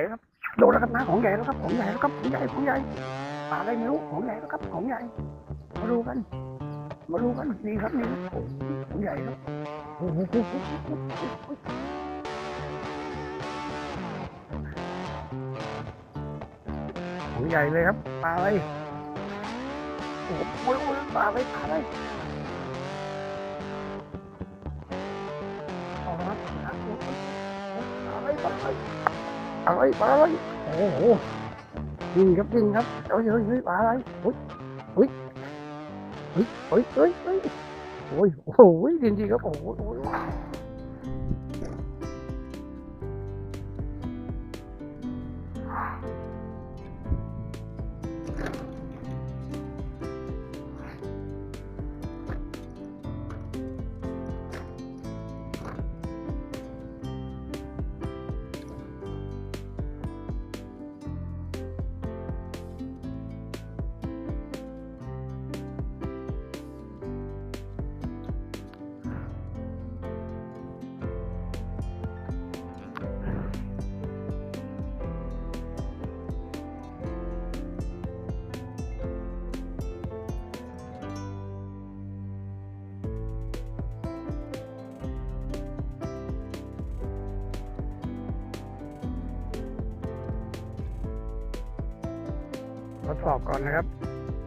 แล้วครับโดนแล้วครับนะของใหญ่แล้วครับของใหญ่แล้วครับของใหญ่ของใหญ่ปลาอะไรไม่รู้ของ องใหญ่มาเลยปลาอะไรโอ้โหโอ้ยโอ้ยปลาอะไรปลาอะไรเละครับปลาอะไรปลาอะไรอะไรปลาอะไรโอ้โหจริงครับจิงครับเฮ้ยเฮ้ยเฮ้ยปลาอะไรเฮ้ยเฮ้ยเฮ้ยเฮ้ยเฮ้ยเฮ้ยโอ้ยโอ้ยจริงจริงๆครับโอ้ย ดสอบก่อนนะครับ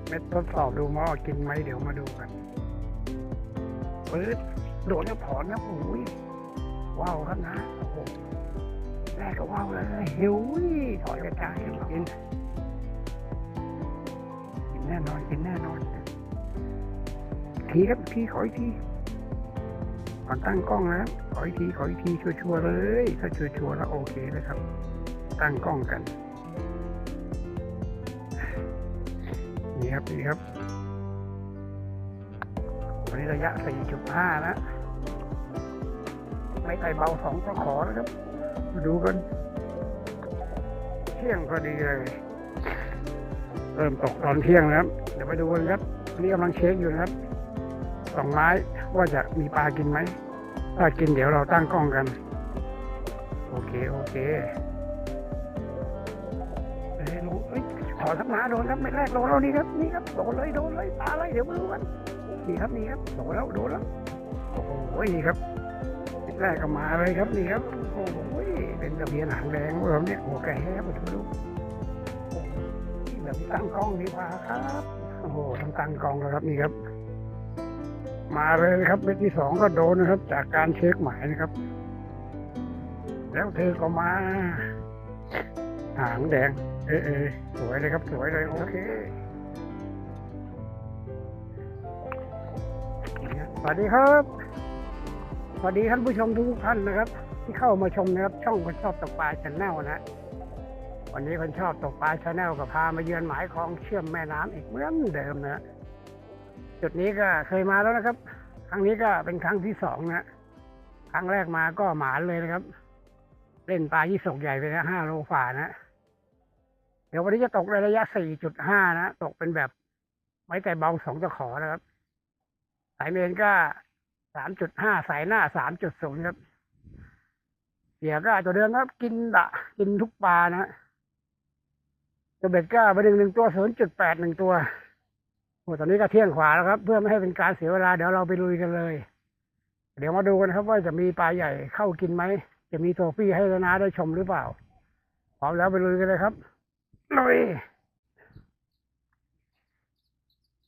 เม็ดทดสอบดูว่ากินไหมเดี๋ยวมาดูกันปื๊ดโดดแล้วถอนนะโอ้ยว้าวครับนะโอ้โหแรกก็ว้าวเลยหิวถอยกระจายกินกินแน่นอนกินแน่นอนทีครับทีขออีกทีก่อนตั้งกล้องนะขออีกทีขออีกทีชัวร์ๆเลย ถ้าชัวร์ๆแล้วโอเคนะครับ ตั้งกล้องกัน นี่ครับนี่ครับวันนี้ระยะ 4.5 นะ ไม่ไต่เบาสองก็ขอนะครับ มาดูกัน เที่ยงพอดีเลย เริ่มตกตอนเที่ยงนะครับ เดี๋ยวไปดูกันครับอันนี่กำลังเช็คอยู่นะครับ สองไม้ว่าจะมีปลากินไหม ถ้ากินเดี๋ยวเราตั้งกล้องกัน โอเค โอเค อ้ยขอทักมาโดนครับไม่แรกโดนแล้วนี่ครับนี่ครับโดนเลยโดนเลยปลาอะไรเดี๋ยวมาดูกันนี่ครับนี่ครับโดนแล้วโดนแล้วโอ้โหนี่ครับแรกก็มาเลยครับนี่ครับโอ้โหเป็นตะเพียนหางแดงเออเนี่ยหัวแก่แฮบมาดูโอ้โหนี่แบบตั้งกล้องดีกว่าครับโอ้โหต้องตั้งกล้องแล้วครับนี่ครับ มาเลยครับเม็ดที่สองก็โดนนะครับ จากการเช็คหมายนะครับ แล้วเธอก็มา หางแดง เออเออสวยเลยครับสวยเลยโอเคสวัสดีครับ สวัสดีท่านผู้ชมทุกท่านนะครับ ที่เข้ามาชมนะครับ ช่องคนชอบตกปลาชแนลนะวันนี้คนชอบตกปลาชแนลก็พามาเยือนหมายคลองเชื่อมแม่น้ำอีกเหมือนเดิมนะจุดนี้ก็เคยมาแล้วนะครับ ครั้งนี้ก็เป็นครั้งที่สองนะครั้งแรกมาก็หมานเลยนะครับ เล่นปลายี่สกใหญ่ไปนะห้าโลฝ่านะ เดี๋ยววันนี้จะตกในระยะ 4.5 นะ ตกเป็นแบบไม้แต่เบาสองตะขอนะครับ สายเมนก็ 3.5 สายหน้า 3.0 ครับ เสียก็ตัวเดิมครับ กินดะกินทุกปลานะตัวเบ็ดก็ไปหนึ่งหนึ่งตัว 0.8 หนึ่งตัวโอ้ตอนนี้ก็เที่ยงขวาแล้วครับ เพื่อไม่ให้เป็นการเสียเวลา เดี๋ยวเราไปลุยกันเลย เดี๋ยวมาดูกันครับว่าจะมีปลาใหญ่เข้ากินไหม จะมีโทฟี่ให้นาได้ชมหรือเปล่าพร้อมแล้วไปลุยกันเลยครับ ลุย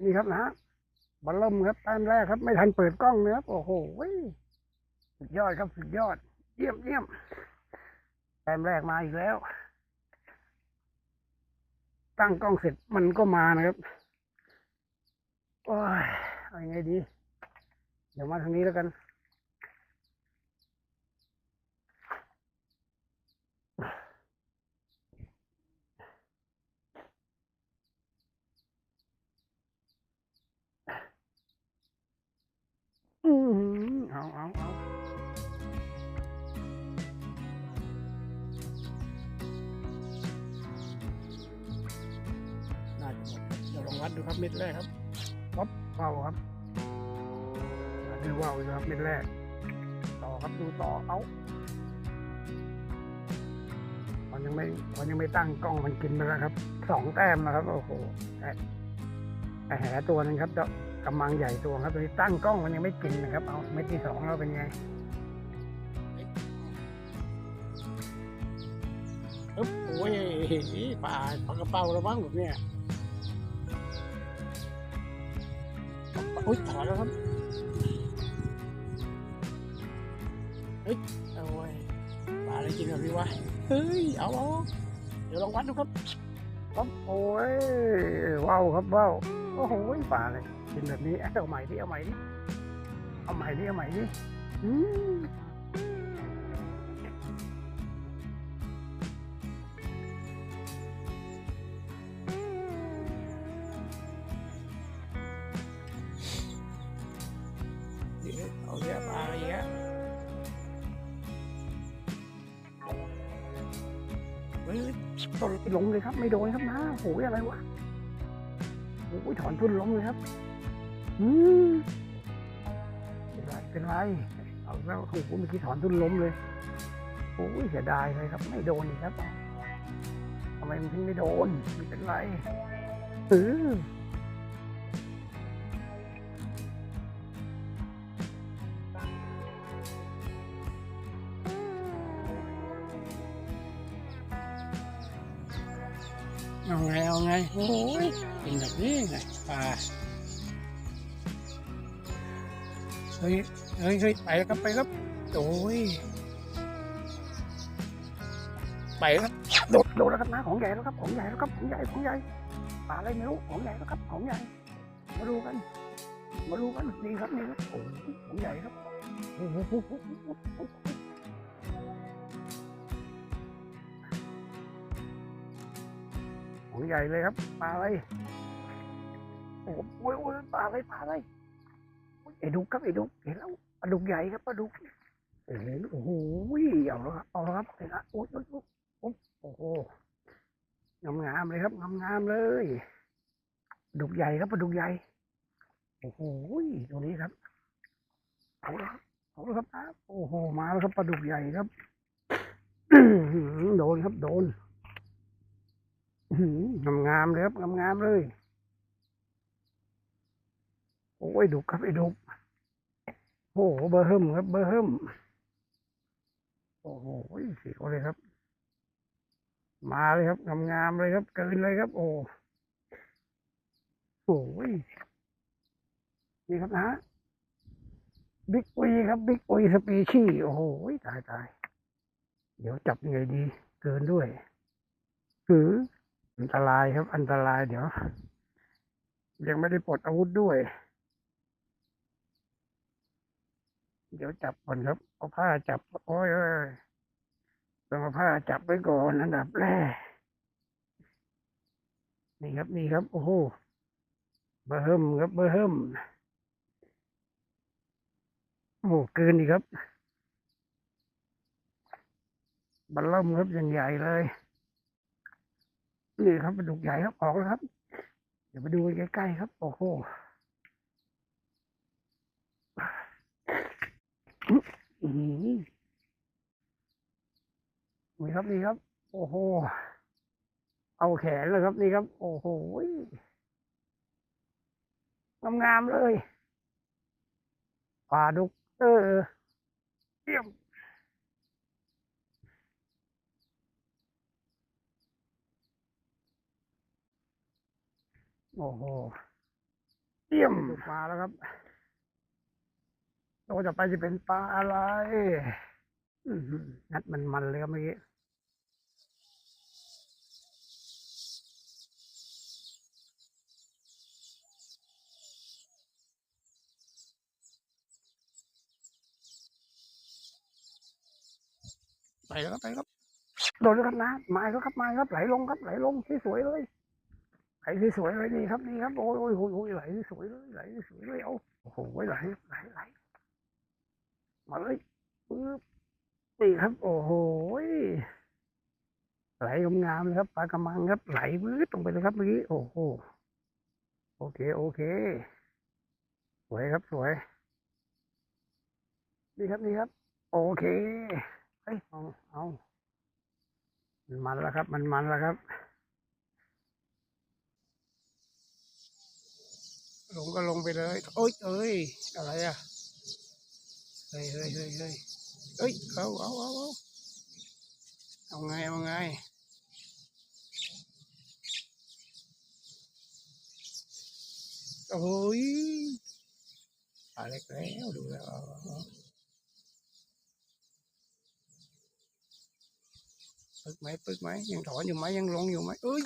นี่ครับนะบัลลัมครับแต้มแรกครับ ไม่ทันเปิดกล้องนะครับโอ้โหสุดยอดครับสุดยอด เยี่ยมเยี่ยมแต้มแรกมาอีกแล้ว ตั้งกล้องเสร็จมันก็มานะครับโอ้ยเอายังไงดี เดี๋ยวมาทางนี้แล้วกัน อืมเอาเอาเอาน่าจะหมดเดี๋ยวลองวัดดูครับเม็ดแรกครับป๊อปว้าครับอ่าดูว้าดูครับเม็ดแรก ต่อครับดูต่อเอามันยังไม่มันยังไม่ตั้งกล้องมันกินไปแล้วครับสองแต้มนะครับโอ้โหแต่แหตัวนึงครับ กำมังใหญ่ตัวครับตอนนี้ตั้งกล้องมันยังไม่กินนะครับ เอาเม็ดที่สองเราเป็นไงอึ๊บโอ้ยปลาปลากระเป๋าแล้วบ้างแบบเนี้ยโอ้ยถอนแล้วครับเฮ้ยโอ้ยปลาอะไรกินแบบนี้วะเฮ้ยเอาเอาเดี๋ยวลองวัดดูครับครับโอ้ยว้าวครับว้าวโอ้โหป่าเลย กินแบบนี้เอาใหม่ดิเอาใหม่ดิเอาใหม่ดิเอาใหม่ดิอืมเดี๋ยวเอาเยอะปลาเงี้ยเฮ้ยต้นล้มเลยครับ ไม่โดนครับนะโอ้ยอะไรวะโอ้ยถอนทุนล้มเลยครับ เป็นไรเป็นไรเอาแล้วโอ้โหเมื่อกี้ถอนทุนล้มเลยโอ้ยเสียดายเลยครับ ไม่โดนครับทำไมมันถึงไม่โดนไม่เป็นไรเออเอาไงเอาไงโอ้ยกินแบบนี้ไงปลา เฮ้ยเฮ้ยเฮ้ยไปแล้วครับไปครับโอ้ยไปแล้วครับโดดโดดแล้วครับนะของใหญ่แล้วครับของใหญ่แล้วครับของใหญ่ของใหญ่ปลาอะไรไม่รู้ของใหญ่แล้วครับของใหญ่ มาดูกัน มาดูกันนี่ครับนี่ครับโอ้ของใหญ่ครับโอ้โหของใหญ่เลยครับปลาอะไรโอ้ยโอ้ยปลาอะไรปลาอะไร ไอ้ดุกครับไอ้ดุกเห็นแล้วปลาดุกใหญ่ครับปลาดุกโอ้โหโอ้โหเอาแล้วครับเอาแล้วครับเห็นละโอ้ยโอ้ยโอ้โอ้ยโอ้โหงามงามๆเลยครับงามงามๆเลย ดุกใหญ่ครับปลาดุกใหญ่โอ้โหตรงนี้ครับเอาละครับเอาละครับอะโอ้โหมาแล้วครับปลาดุกใหญ่ครับโดนครับโดนอื้อหืองามๆเลยครับงามๆเลย โอ้ยดุครับไอ้ดุกโอ้โหเบอร์เฮิมครับ เบอร์เฮิมโอ้โหเสียวเลยครับ มาเลยครับงามๆเลยครับเกินเลยครับ โอ้โหนี่ครับนะบิ๊กอุยครับบิ๊กอุยสปีชีส์โอ้โหตายตายเดี๋ยวจับยังไงดี เกินด้วยหืออันตรายครับ อันตรายเดี๋ยว ยังไม่ได้ปลดอาวุธด้วย เดี๋ยวจับก่อนครับ เอาผ้าจับ โอ้ยเอ้ยต้องเอาผ้าจับไว้ก่อนอันดับแรกนี่ครับนี่ครับ โอ้โหเบอร์เฮิมครับเบอร์เฮิมโอ้โหเกินอีกครับบัลล่มครับอย่างใหญ่เลยนี่ครับปลาดุกใหญ่ครับออกแล้วครับ เดี๋ยวไปดูใกล้ๆครับ โอ้โห นี่ครับนี่ครับ โอ้โห เอาแขนเลยครับนี่ครับ โอ้โหงามๆเลยปลาดุก เออเยี่ยมโอ้โหเยี่ยมปลาแล้วครับ ตัวจะไปจะเป็นปลาอะไรอืนัดมันมันเลยครับเมื่อกี้ไปแล้วครับไปครับโดนแล้วครับนะไม้แล้วครับไม้ครับไหลลงครับไหลลงสวยๆเลยไหลสวยเลยนี่ครับนี่ครับโอ้ยโอ้ยโอ้ยโอ้ยไหลสวยเลยไหลสวยเลยเอาโอ้โหไหลไหลไหล มาเลยปึ๊บนี่ครับ โอ้โหไหลงามเลยครับปลากระมังครับ ไหลวืดลงไปเลยครับเมื่อกี้โอ้โหโอเค โอเค สวยครับสวย นี่ครับนี่ครับ โอเคเอ้ยเอาเอามันมันแล้วครับ มันมันแล้วครับลงก็ลงไปเลย โอ้ยเอ้ย อะไรอะ เฮ้ยเฮ้ยเฮ้ยเฮ้ยเฮ้ยเอาเอาเอาเอาเอาไงเอาไงโอ้ยปลาเล็กแล้วดูแล้วเอาเอาเอาปึกไหมปึกไหมยังถอนอยู่ไหมยังลงอยู่ไหมเอ้ย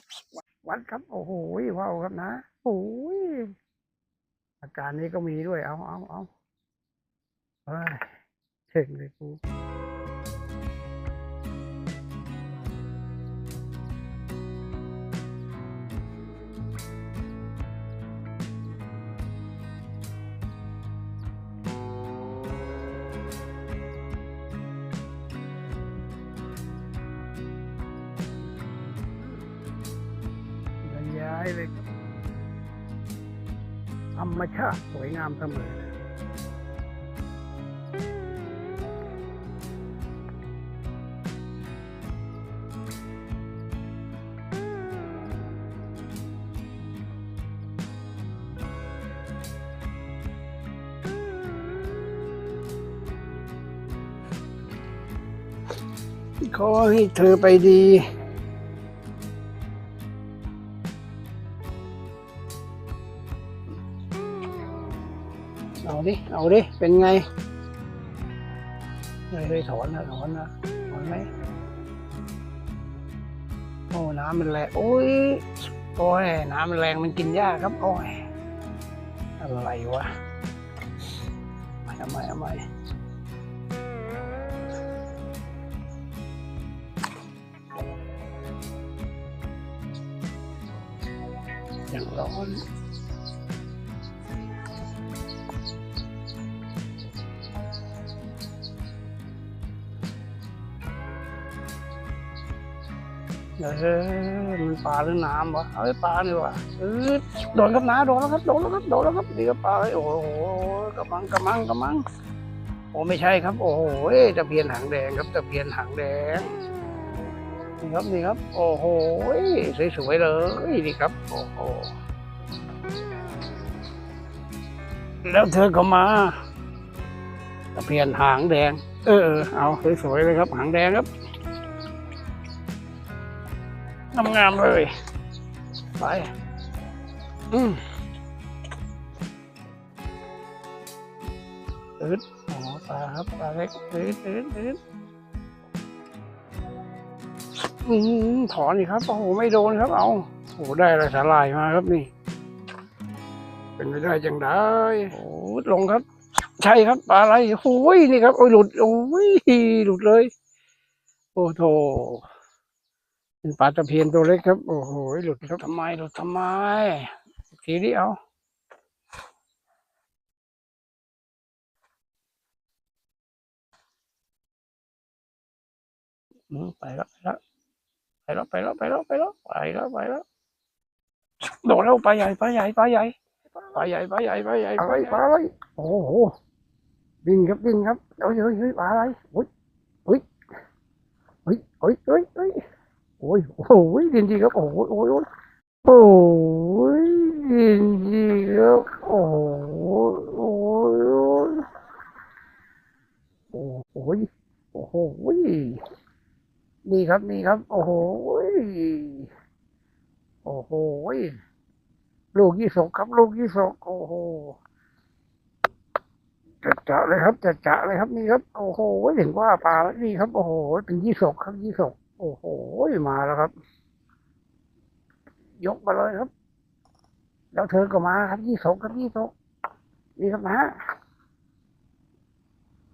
วัดครับ โอ้โหว้าวครับนะโอ้ยอาการนี้ก็มีด้วยเอาเอาเอา เฮ้ยเช่งเลยกูบรรยายเลยธรรมชาติสวยงามเสมอ อให้เธอไปดี เอาดิ เอาดิ เป็นไงเฮ้ยเฮ้ยถอนนะถอนนะถอนไหมโอ้ น้ำมันแรง โอ้ย โอ้ย น้ำมันแรงมันกินยากครับ โอ้ย อะไรวะทำไมทำไม ร้อนเออมันปลาหรือน้ำวะเอาไอ้ปลานี่วะเออโดนครับน้าโดนแล้วครับ โดนแล้วครับ โดนแล้วครับดีกับปลาเลยโอ้โหกระมังกระมังกระมัง โอ้ไม่ใช่ครับ โอ้โหตะเพียนหางแดงครับตะเพียนหางแดง นี่ครับนี่ครับ โอ้โหสวยๆเลยนี่ครับ โอ้โห แล้วเธอก็มาตะเพียนหางแดง เออ เอาสวยๆเลยครับ หางแดงครับงามๆเลย ไป อืมตืดอ๋อปลาครับปลาเล็กตืดตืดตืดอืมถอนอีกครับ โอ้โห ไม่โดนครับ เอาโอ้โหได้อะไรสาลายมาครับนี่ เป็นไปได้อย่างไรโอ้ลงครับ ใช่ครับปลาอะไรโอ้ยนี่ครับโอ้ยหลุดโอ้ยหลุดเลย โอ้โถเป็นปลาตะเพียนตัวเล็กครับ โอ้โหหลุดครับทำไมหลุดทำไมทีนี้เอาไปแล้วไปแล้วไปแล้วไปแล้วไปแล้วไปแล้วไปแล้วโดดแล้วไปใหญ่ไปใหญ่ไปใหญ่ ปลาใหญ่ปลาใหญ่ปลาใหญ่ปลาใหญ่ปลาอะไรโอ้โหวิ่งครับวิ่งครับเฮ้ยเฮ้ยเฮ้ยปลาอะไรเฮ้ยเฮ้ยเฮ้ยเฮ้ยเฮ้ยเฮ้ยโอ้ยโอ้โหจริงๆครับโอ้โหโอ้ยโอ้ยโอ้ยจริงๆครับโอ้โหโอ้ยโอ้ยโอ้โหโอ้โหนี่ครับนี่ครับ โอ้โหโอ้โห ลูกยี่สกครับ ลูกยี่สกโอ้โหจะจะเลยครับจะจะเลยครับนี่ครับ โอ้โหถึงว่าปลาแล้วนี่ครับ โอ้โห เป็นยี่สกครับยี่สกโอ้โหมาแล้วครับ ยกมาเลยครับ แล้วเธอก็มาครับยี่สกครับยี่สกนี่ครับนะ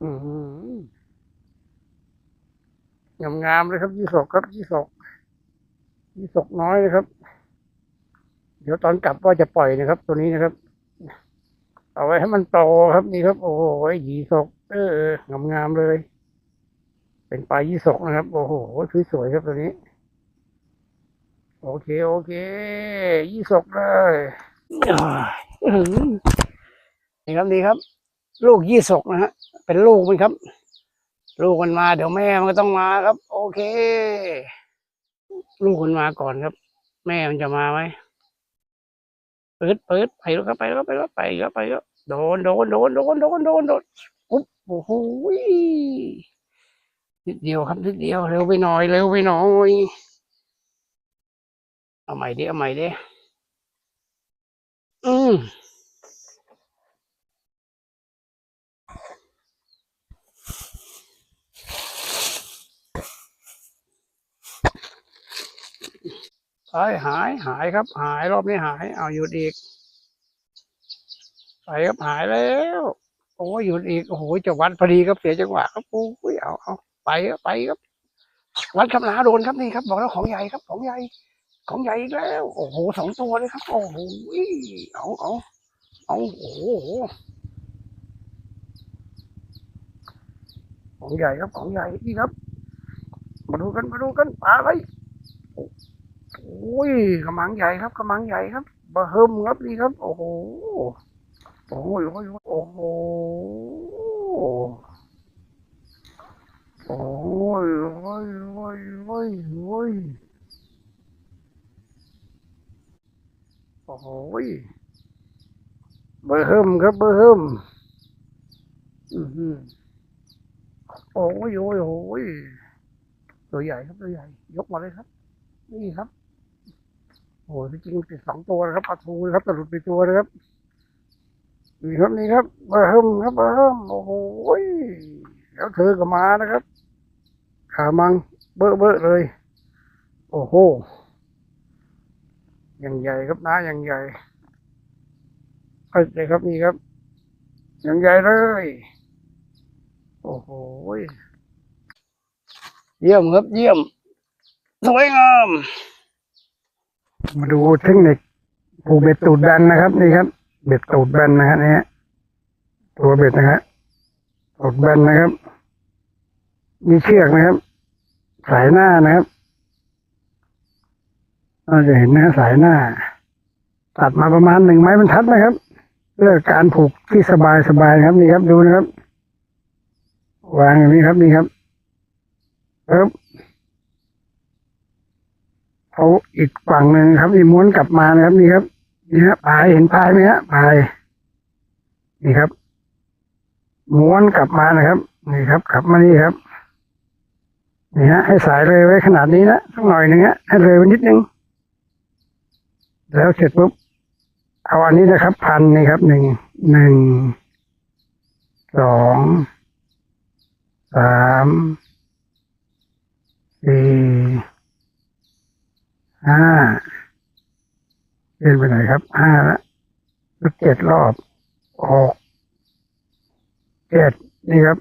อืมงามงามๆเลยครับยี่สกครับยี่สกยี่สกน้อยเลยครับ เดี๋ยวตอนกลับก็จะปล่อยนะครับ ตัวนี้นะครับ เอาไว้ให้มันโตครับนี่ครับ โอ้โหยี่สกเอองามงามๆเลย เป็นปลายี่สกนะครับ โอ้โหสวยๆครับตัวนี้ โอเคโอเค ยี่สกเลยอ่าอื้อหือนี่ครับนี่ครับ ลูกยี่สกนะฮะเป็นลูกมันครับ ลูกมันมา เดี๋ยวแม่มันก็ต้องมาครับ โอเค ลูกคนมาก่อนครับ แม่มันจะมาไหม ปิดเปิดไปแล้วครับไปแล้วก็ไปแล้วไปแล้วไปแล้วโดนโดนโดนโดนโดนโดนโดนอุ๊บโอ้โหนิดเดียวครับนิดเดียวเร็วไปหน่อยเร็วไปหน่อยเอาใหม่ดิเอาใหม่ดิอืมหายหายหายครับ หายรอบนี้หาย เอาหยุดอีก ครับหายแล้ว โอ้ยหยุดอีกโอ้โหจะวัดพอดีครับเสียจังหวะครับโอ้ยเอาเอาไปครับไปครับ วัดคำนาโดนครับนี่ครับ บอกแล้วของใหญ่ครับ ของใหญ่ ของใหญ่อีกแล้ว โอ้โหสองตัวเลยครับ โอ้โหเอาเอาเอาโอ้โหของใหญ่ครับของใหญ่นี่ครับ มาดูกันมาดูกันปลาอะไรโอ้ยกระมังใหญ่ครับกระมังใหญ่ครับบะเฮิมครับนี่ครับ โอ้โห โอ้ยโอ้ยโอ้โหโอ้ยโอ้ยโอ้ยโอ้ยโอ้ยโอ้โหเบอร์เฮิมครับเบอร์เฮิมอือหือโอ้ยโอ้ยโอ้ยตัวใหญ่ครับตัวใหญ่ ยกมาเลยครับ นี่ครับโอ้ยจริงๆติดสองตัวนะครับปลาทูนะครับแต่หลุดไปตัวนะครับ นี่ครับนี่ครับเบอร์เฮิมครับเบอร์เฮิมโอ้โหแล้วเธอก็มานะครับ ขามังเบอร์เบอร์เลย โอ้โหอย่างใหญ่ครับน้าอย่างใหญ่เข้าใจครับนี่ครับ อย่างใหญ่เลย โอ้โหเยี่ยมครับเยี่ยมสวยงาม มาดูเทคนิคผูเบ็ดตูดแบนนะครับ นี่ครับ เบ็ดตูดแบนนะฮะเนี่ยตัวเบ็ดนะฮะตูดแบนนะครับ มีเชือกนะครับ สายหน้านะครับเราจะเห็นนะสายหน้า ตัดมาประมาณหนึ่งไม้บรรทัดนะครับเพื่อการผูกที่สบายสบายนะครับนี่ครับดูนะครับ วางอย่างนี้ครับนี่ครับปึ๊บเอาอีกฝั่งหนึ่งครับนี่ม้วนกลับมานะครับนี่ครับ นี่ฮะปลายเห็นปลายไหมฮะปลายนี่ครับม้วนกลับมานะครับ นี่ครับกลับมานี่ครับนี่ฮะให้สายเลยไว้ขนาดนี้นะสักหน่อยหนึ่งฮะให้เลยไว้นิดนึงแล้วเสร็จปุ๊บเอาอันนี้นะครับ พันนี่ครับหนึ่งหนึ่งสองสามสี่ห้า เล่นไปไหนครับห้าละเจ็ดรอบหกเจ็ดนี่ครับ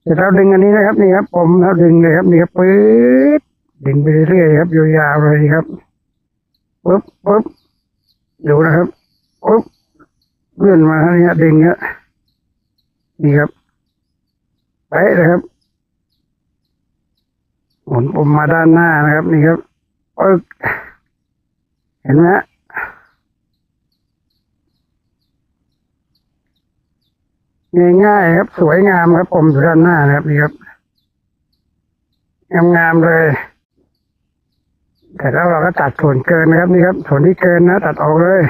เสร็จแล้วดึงอันนี้นะครับ นี่ครับ ผมแล้วดึงเลยครับนี่ครับปื๊ดดึงไปเรื่อยๆครับยาวๆเลยครับปุ๊บปุ๊บดูนะครับปุ๊บเลื่อนมาทีนี้ดึงครับนี่ครับไปเลยครับหมุนปุ่มมาด้านหน้านะครับ นี่ครับปึ๊กเห็นไหมฮะ ง่ายๆครับ สวยงามครับ ผมอยู่ด้านหน้านะครับนี่ครับงามๆเลยแต่แล้วเราก็ตัดส่วนเกินนะครับนี่ครับ ส่วนที่เกินนะตัดออกเลย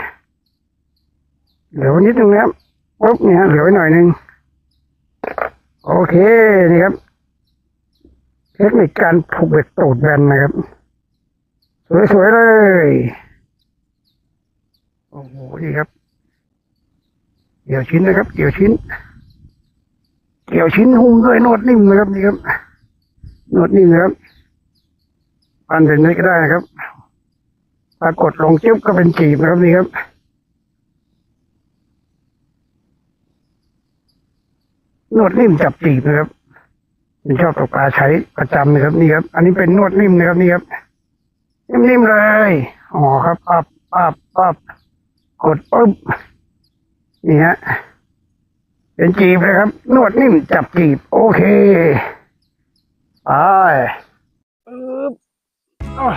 เหลือไว้นิดนึงนะครับปุ๊บเนี่ยเหลือไว้หน่อยนึงโอเคนี่ครับ เทคนิคการผูกเบ็ดตูดแบนนะครับ สวยๆเลยโอ้โหนี่ครับ เกี่ยวชิ้นนะครับ เกี่ยวชิ้น เกี่ยวชิ้นหุ้มด้วยโนดนิ่มนะครับนี่ครับโนดนิ่มนะครับปั้นเป็นนี้ก็ได้นะครับปรากฏลงจิ๊บก็เป็นจีบนะครับนี่ครับโนดนิ่มจับจีบนะครับผมชอบตกปลาใช้ประจำนะครับนี่ครับ อันนี้เป็นนวดนิ่มนะครับนี่ครับ นิ่มๆเลยอ๋อครับปับปับปับกดปุ๊บนี่ฮะ เป็นจีบเลยครับ นวดนิ่มจับจีบ โอเค ไปปึ๊บอ้าว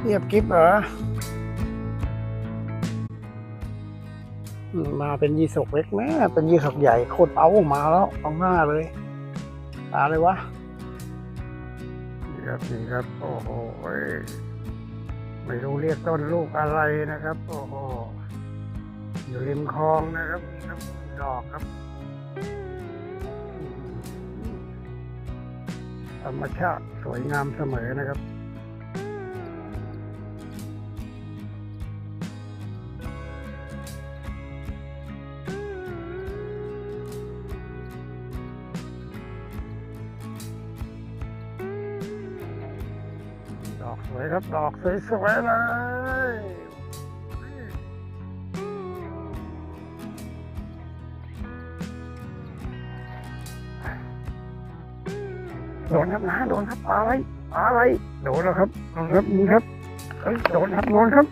เรียบกิ๊บเหรออืมมาเป็นยีสกเล็กแม่เป็นยีสกใหญ่โคตรเป้ามาแล้วเอาหน้าเลยปลาเลยวะนี่ครับนี่ครับ โอ้โห ไม่รู้เรียกต้นลูกอะไรนะครับ โอ้โหอยู่ริมคลองนะครับนี่ครับดอกครับ ธรรมชาติสวยงามเสมอนะครับ อกสวยครับ ดอกสวยๆเลยโดนครับนะโดนครับปลาอะไรปลาอะไรโดนแล้วครับโดนครับนี่ครับเอ้ยโดนครับโดนครับ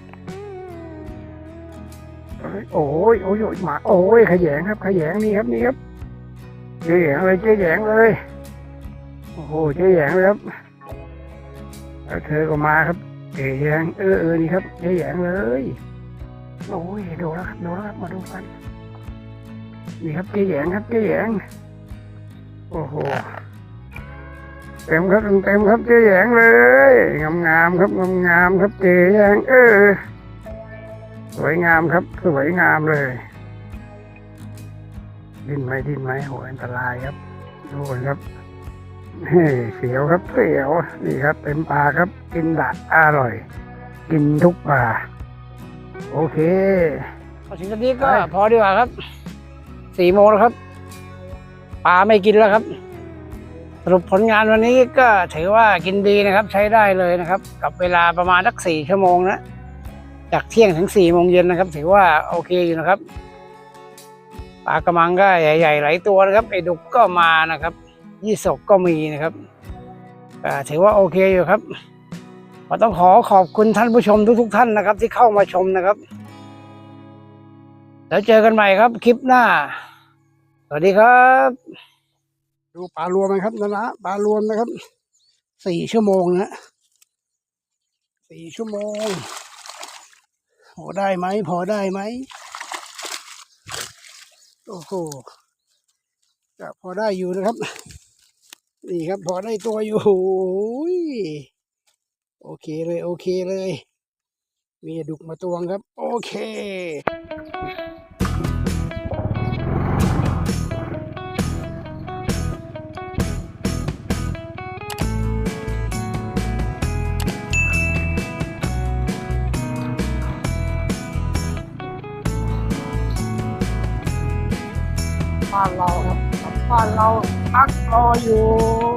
โอ้ยโอ้ยโอ้ยหมาโอ้ยขยงครับ ขยงนี่ครับนี่ครับเจ๊แยงเลยเจ๊แยงเลยโอ้โหเจ๊แยงเลยครับ แล้วเธอก็มาครับเจ๊แยงเออเออนี่ครับเจ๊แยงเลยโอ้ยโดนแล้วครับโดนแล้วครับมาดูกันนี่ครับเจ๊แยงครับเจ๊แยงโอ้โหเต็มครับเต็มครับเจ๊แยงเลยงามงามครับงามงามครับเจ๊แยงเออสวยงามครับสวยงามเลย ดิ้นไหมดิ้นไหมโหอันตรายครับดูครับ เฮ้เสียวครับเสียวนี่ครับเป็นปลาครับกินดักอร่อย กินทุกปลาโอเคพอถึงตอนนี้ก็พอดีกว่าครับสี่โมงแล้วครับปลาไม่กินแล้วครับ สรุปผลงานวันนี้ก็ถือว่ากินดีนะครับ ใช้ได้เลยนะครับ กับเวลาประมาณสักสี่ชั่วโมงนะจากเที่ยงถึงสี่โมงเย็นนะครับ ถือว่าโอเคอยู่นะครับปลากระมังก็ใหญ่ๆหลายตัวนะครับไอ้ดุกก็มานะครับ ยี่สกก็มีนะครับถือว่าโอเคอยู่ครับก็ต้องขอขอบคุณท่านผู้ชมทุกๆท่านนะครับ ที่เข้ามาชมนะครับ แล้วเจอกันใหม่ครับ คลิปหน้า สวัสดีครับ ดูปลารวมนะครับนะนะปลารวมนะครับสี่ชั่วโมงนะสี่ชั่วโมงพอได้ไหมพอได้ไหมโอ้โหพอได้อยู่นะครับ นี่ครับพอได้ตัวอยู่โอเคเลยโอเคเลย มีดุกมาตวงครับ โอเคบ้านเราครับบ้านเรา พักรออยู่